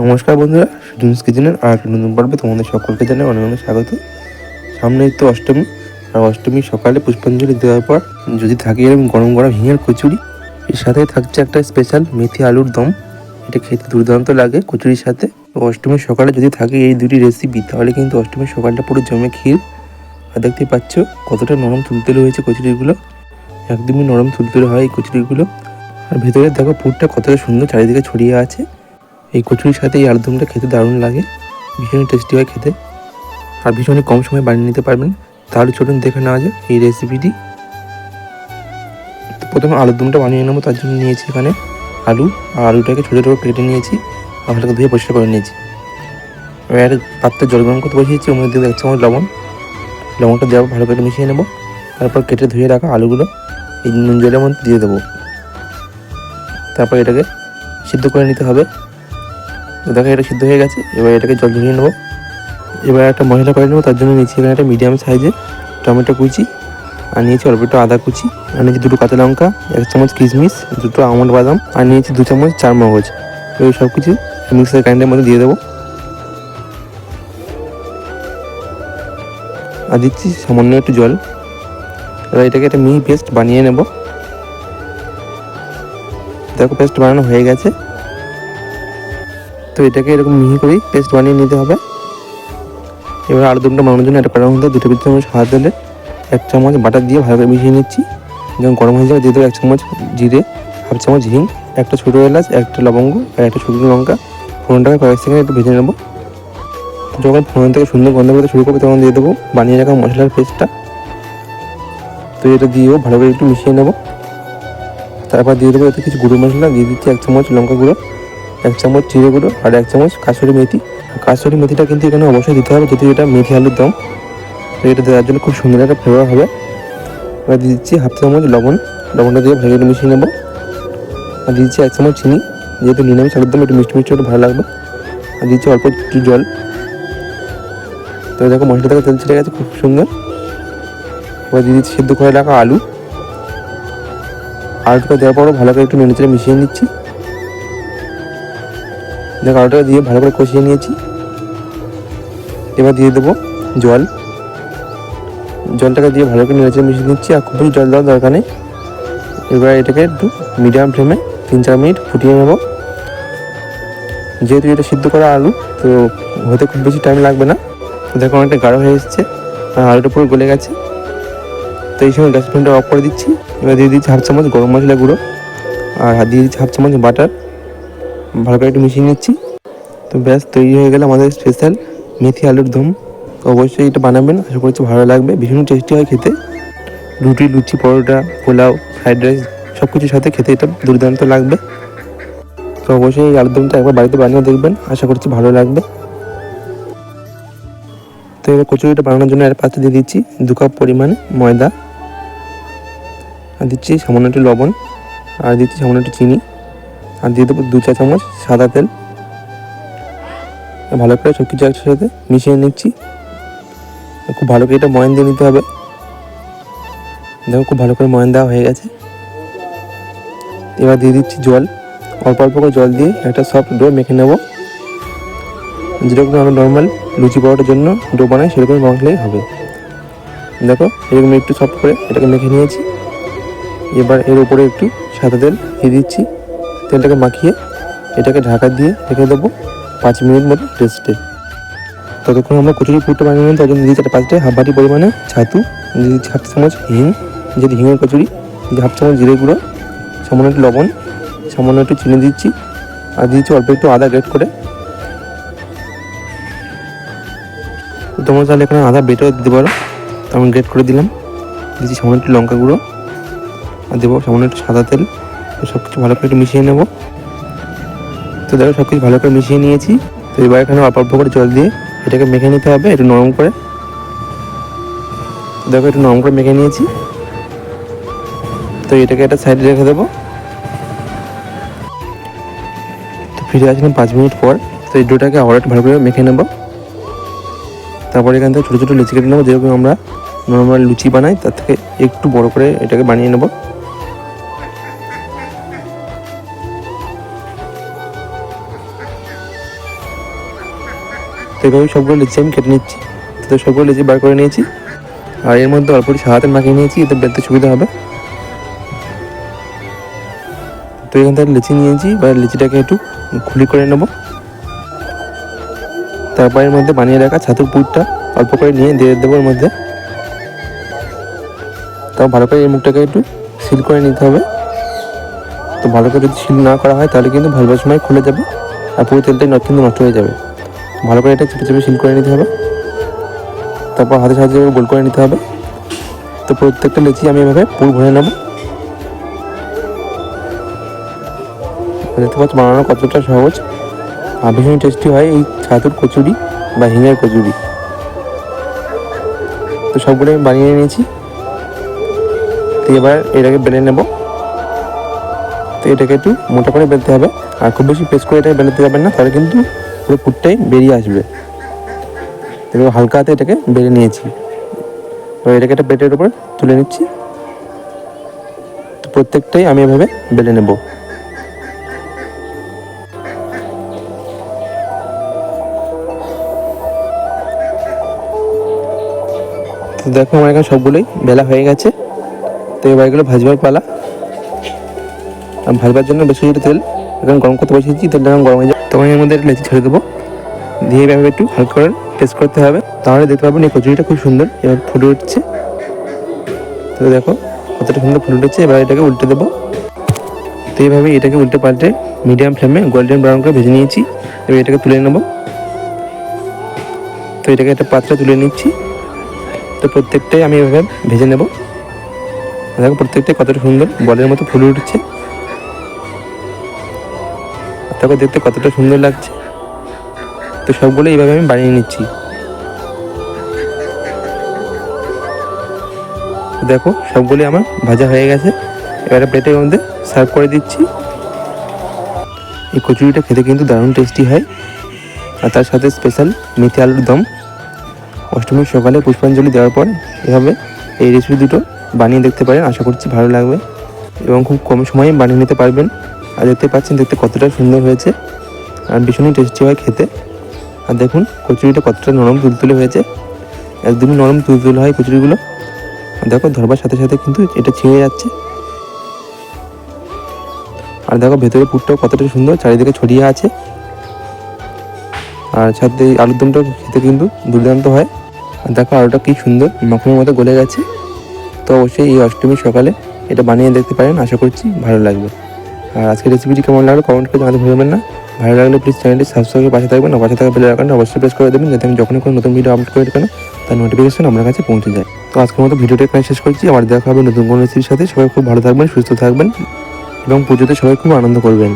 নমস্কার বন্ধুরা ড্রিমস কিচেনের আর একটা নতুন পর্বে তোমাদের সকলকে জানাই অনেক অনেক স্বাগত। সামনে তো অষ্টমী, আর অষ্টমী সকালে পুষ্পাঞ্জলি দেওয়ার পর যদি থাকে এরকম গরম গরম হিঙের কচুরি, এর সাথে থাকছে একটা স্পেশাল মেথি আলুর দম। এটা খেতে দুর্দান্ত লাগে কচুরির সাথে। অষ্টমীর সকালে যদি থাকে এই দুটি রেসিপি তাহলে কিন্তু অষ্টমীর সকালটা পুরো জমে ক্ষীর। আর দেখতেই পাচ্ছ কতটা নরম তুলতুলে হয়েছে কচুরিগুলো। একদমই নরম তুলতুলে হয় এই কচুরিগুলো। আর ভেতরে দেখো পুরটা কতটা সুন্দর চারিদিকে ছড়িয়ে আছে। এই কচুরির সাথে এই আলুদমটা খেতে দারুণ লাগে। ভীষণই টেস্টি হয় খেতে। আর ভীষণই কম সময় বানিয়ে নিতে পারবেন। তাহলে চলুন দেখে নেওয়া যায় এই রেসিপিটি তো প্রথমে আলুরদমটা বানিয়ে নেব, তার জন্য নিয়েছি এখানে আলু। আর আলুটাকে ছোটো ছোটো কেটে নিয়েছি। আর ভালোকে ধুয়ে পরিষ্কার করে নিয়েছি। এবার পাত্রে জল গরম করতে বসিয়েছি, ওর মধ্যে এক চামচ লবণ। লবণটা দেওয়া ভালো করে মিশিয়ে নেব। তারপর কেটে ধুয়ে রাখা আলুগুলো এই নুন জলের মধ্যে দিয়ে দেবো। তারপর এটাকে সিদ্ধ করে নিতে হবে। দেখো, এটা সিদ্ধ হয়ে গেছে। এবার এটাকে জল ঝরিয়ে নেব। এবার একটা মশলা করে নেব, তার জন্য নিয়েছি এখানে একটা মিডিয়াম সাইজে টমেটো কুচি, আর নিয়েছি অল্প একটু আদা কুচি, আর নিয়েছি দুটো কাঁচা লঙ্কা, এক চামচ কিশমিশ, দুটো আমন্ড বাদাম, আর নিয়েছি দু চামচ চার মগজ এই সব কিছু মিক্সার গ্রাইন্ডারের মধ্যে দিয়ে দেবো। আর দিচ্ছি সামান্য একটু জল। এবার এটাকে একটা মিহি পেস্ট বানিয়ে নেব। দেখো পেস্ট বানানো হয়ে গেছে। তো এটাকে এরকম মিহি করেই পেস্ট বানিয়ে নিতে হবে। এবার আলুদমটা বানানোর জন্য একটা কড়ার মধ্যে দুটো পিস চামচ হাত দিলে এক চামচ বাটার দিয়ে ভালো করে মিশিয়ে নিচ্ছি। যখন গরম হয়ে যাবে দিয়ে দেবো এক চামচ জিরে, হাফ চামচ হিং, একটা ছোটো এলাচ, একটা লবঙ্গ আর একটা শুকনো লঙ্কা। ফোড়নটাকে কয়েক সেকেন্ড একটু ভেজে নেব। যখন ফোড়ন থেকে সুন্দর গন্ধ করতে শুরু করবে তখন দিয়ে দেবো বানিয়ে রাখা মশলার পেস্টটা তো এটা দিয়েও ভালো করে একটু মিশিয়ে নেব। তারপর দিয়ে দেবো এতে কিছু গুঁড়ো মশলা, দিয়ে দিচ্ছি এক চামচ লঙ্কা গুঁড়ো। এক চামচ জিরে গুঁড়ো আর এক চামচ কাসুরি মেথি। কাসুরি মেথিটা কিন্তু এখানে অবশ্যই দিতে হবে যদি এটা মেথি আলুর দম। এটা দেওয়ার জন্য খুব সুন্দর একটা ফ্লেভার হবে। এবার দিয়ে দিচ্ছি হাফ চামচ লবণ। লবণটা দিয়ে ভালো করে মিশিয়ে নেব। আর দিচ্ছি এক চামচ চিনি। যেহেতু নিরামিষ আলুর দম, একটু মিষ্টি মিষ্টি একটু ভালো লাগবে। আর দিচ্ছি অল্প একটু জল। তো দেখো মশলা থেকে তেল ছেড়ে গেছে, খুব সুন্দর। এবার দিয়ে দিচ্ছি সিদ্ধ করে রাখা আলু। আলুটা দেওয়ার পরও ভালো করে একটু নেড়ে চেড়ে মিশিয়ে নিচ্ছি। দেখো আলুটা দিয়ে ভালো করে কষিয়ে নিয়েছি। এবার দিয়ে দেবো জল। জলটাকে দিয়ে ভালো করে চেড়ে মিশিয়ে নিচ্ছি, আর খুব বেশি জল দেওয়ার দরকার নেই। এবার এটাকে একটু মিডিয়াম ফ্লেমে তিন চার মিনিট ফুটিয়ে নেব। যেহেতু এটা সিদ্ধ করা আলু, তো হতে খুব বেশি টাইম লাগবে না। দেখো অনেকটা গাঢ় হয়ে এসছে, আর আলুটা পুরো গলে গেছে। তো এই সময় গ্যাস ফ্লেমটা অফ করে দিচ্ছি। এবার দিয়ে দিচ্ছি হাফ চামচ গরম মশলা গুঁড়ো, আর দিয়ে দিচ্ছি হাফ চামচ বাটার ভালো করে একটু মিশিয়ে নিচ্ছি। তো ব্যাস, তৈরি হয়ে গেল আমাদের স্পেশাল মেথি আলুর দম। অবশ্যই এটা বানাবেন, আশা করছি ভালো লাগবে। ভীষণ টেস্টি হয় খেতে। রুটি, লুচি, পরোটা, পোলাও ফ্রাইড রাইস সব কিছুর সাথে খেতে এটা দুর্দান্ত লাগবে। তো অবশ্যই এই আলুর দমটা একবার বাড়িতে বানিয়ে দেখবেন, আশা করছি ভালো লাগবে। তো এবার কচুরিটা বানানোর জন্য একটা পাত্রে দিয়ে দিচ্ছি দু কাপ পরিমাণে ময়দা। আর দিচ্ছি সামান্য একটু লবণ, আর দিচ্ছি সামান্য একটু চিনি। আর দিয়ে দেবো দু চা চামচ সাদা তেল। ভালো করে সব কিছু একসাথে মিশিয়ে নিচ্ছি। খুব ভালো করে এটা ময়ান দিয়ে নিতে হবে। দেখো খুব ভালো করে ময়ান দেওয়া হয়ে গেছে। এবার দিয়ে দিচ্ছি জল। অল্প অল্প করে জল দিয়ে একটা সফট ডো মেখে নেব। যেরকম আমরা নর্মাল লুচি পরোটার জন্য ডো বানাই সেরকম মাখলেই হবে। দেখো, এরকম একটু সফট করে এটাকে মেখে নিয়েছি। এবার এর উপরে একটু সাদা তেল দিয়ে দিচ্ছি। তেলটাকে মাখিয়ে এটাকে ঢাকা দিয়ে রেখে দেবো পাঁচ মিনিট মতো রেস্টে। ততক্ষণ আমরা কচুরি পুরটা বানিয়ে নিই তার জন্য দিয়েছি একটা পাঁচটা হাফ বাটি পরিমাণে ছাতু দিয়ে হাফ চামচ হিং যেটি হিঙের কচুরি দিয়ে হাফ চামচ জিরে গুঁড়ো, সামান্য একটু লবণ, সামান্য একটু চিনি দিচ্ছি, আর দিয়েছি অল্প একটু আদা গ্রেট করে। তোমরা তাহলে এখানে আদা বেটেও দিতে পারো, আমি গ্রেট করে দিলাম। দিচ্ছি সামান্য একটু লঙ্কা গুঁড়ো, আর দেবো সামান্য একটু সাদা তেল। সব কিছু ভালো করে একটু মিশিয়ে নেব। তো দেখো সব কিছু ভালো করে মিশিয়ে নিয়েছি। তো এবার এখানে অল্প অল্প করে জল দিয়ে এটাকে মেখে নিতে হবে, একটু নরম করে। তো দেখো, একটু নরম করে মেখে নিয়েছি। তো এটাকে একটা সাইডে রেখে দেবো। তো ফিরে আসলাম পাঁচ মিনিট পর। তো এই ডোটাকে আবার একটু ভালো করে মেখে নেব। তারপরে এখান থেকে ছোটো ছোটো লুচি কেটে নেব, যেরকম আমরা নর্মাল লুচি বানাই, তার থেকে একটু বড় করে এটাকে বানিয়ে নেব। এভাবে সবগুলো লিচি আমি কেটে নিচ্ছি। তো সবগুলো লিচি বার করে নিয়েছি। আর এর মধ্যে অল্প সাদা মাখিয়ে নিয়েছি, এতে বেলতে সুবিধা হবে। তো এখান থেকে লিচি নিয়েছি, এবার লিচিটাকে একটু খুলি করে নেব। তারপর এর মধ্যে বানিয়ে রাখা ছাতুর পুরটা অল্প করে নিয়ে দিয়ে দেবো এর মধ্যে। তাও ভালো করে এই মুখটাকে একটু সিল করে নিতে হবে। তো ভালো করে যদি সিল না করা হয়, তাহলে কিন্তু ভালো সময় খুলে যাবে। আর পুরো তেলটাই কিন্তু নষ্ট হয়ে যাবে। ভালো করে এটা চেপে চেপে সিল করে নিতে হবে। তারপর হাতে সাহায্যে গোল করে নিতে হবে। তো প্রত্যেকটা লেচি আমি এভাবে পুর ভরে নেব। দেখতে পাচ্ছি, বানানো কতটা সহজ। আর ভীষণ টেস্টি হয় এই ছাতুর কচুরি বা হিঙের কচুরি। তো সবগুলো আমি বানিয়ে নিয়েছি। তো এবার এটাকে বেলে নেব। তো এটাকে একটু মোটা করে বেলতে হবে। আর খুব বেশি পেস্ট করে এটাকে বেলতে যাবেন না, তাহলে কিন্তু পুরো পুরটাই বেরিয়ে আসবে। এবার হালকা হাতে এটাকে বেড়ে নিয়েছি। এবার এটাকে একটা প্লেটের উপর তুলে নিচ্ছি। তো প্রত্যেকটাই আমি এভাবে বেলে নেব। দেখো আমার এখানে সবগুলোই বেলা হয়ে গেছে। তো এবার এগুলো ভাজবার পালা। ভাজবার জন্য বেশি তেল এখন গরম করতে বসিয়েছি তেলটা গরম হয়ে তখন এর মধ্যে লেচি ছেড়ে দেবো। দিয়ে এভাবে একটু হালকা করে টেস্ট করতে হবে। তাহলে দেখতে পাবেন এই কচুরিটা খুব সুন্দর এবার ফুটে উঠছে। তো দেখো কতটা সুন্দর ফুটে উঠছে, এবার এটাকে উল্টে দেবো। তো এইভাবে এটাকে উল্টে পাল্টে মিডিয়াম ফ্লেমে গোল্ডেন ব্রাউন করে ভেজে নিয়েছি। এবার এটাকে তুলে নেব। তো এটাকে একটা পাত্রে তুলে নিচ্ছি। তো প্রত্যেকটাই আমি এভাবে ভেজে নেব। দেখো প্রত্যেকটাই কতটা সুন্দর বলের মতো ফুলে উঠছে। তাকে দেখতে কতটা সুন্দর লাগছে। তো সবগুলো এইভাবে আমি বানিয়ে নিচ্ছি। দেখো, সবগুলি আমার ভাজা হয়ে গেছে। এবারে প্লেটের মধ্যে সার্ভ করে দিচ্ছি। এই কচুরিটা খেতে কিন্তু দারুণ টেস্টি হয়। আর তার সাথে স্পেশাল মেথি আলুর দম। অষ্টমীর সকালে পুষ্পাঞ্জলি দেওয়ার পর এভাবে এই রেসিপি দুটো বানিয়ে দেখতে পারেন। আশা করছি ভালো লাগবে। এবং খুব কম সময়ে বানিয়ে নিতে পারবেন। আর দেখতে পাচ্ছেন, দেখতে কতটা সুন্দর হয়েছে। আর ভীষণই টেস্টি হয় খেতে। আর দেখুন, কচুরিটা কতটা নরম তুলতুলে হয়েছে। একদমই নরম তুলতুলে হয় কচুরিগুলো। আর দেখো, ধরবার সাথে সাথে কিন্তু এটা ছিঁড়ে যাচ্ছে। আর দেখো ভেতরে পুরটাও কতটা সুন্দর, চারিদিকে ছড়িয়ে আছে। আর সাথে আলুর দমটা খেতে কিন্তু দুর্দান্ত হয়। আর দেখো, আলুটা কি সুন্দর মাখনের মতো গলে গেছে। তো অবশ্যই এই অষ্টমীর সকালে এটা বানিয়ে দেখতে পারেন। আশা করছি ভালো লাগবে। আর আজকের রেসিপিটি কেমন লাগল কমেন্ট করে জানাতে ভুলবেন না। ভালো লাগলে প্লিজ চ্যানেলটি সাবস্ক্রাইব করে পাশে থাকবেন আর পাশে থাকা বেল আইকনটা অবশ্যই প্রেস করে দেবেন যাতে আমি যখনই কোনো নতুন ভিডিও আপলোড করে দেবেন তার নোটিফিকেশন আপনার কাছে পৌঁছে যায়। তো আজকের মতো ভিডিওটা এখানে শেষ করছি। আবার দেখা হবে নতুন কোনো রেসিপির সাথে। সবাই খুব ভালো থাকবেন, সুস্থ থাকবেন এবং পুজোতে সবাই খুব আনন্দ করবেন।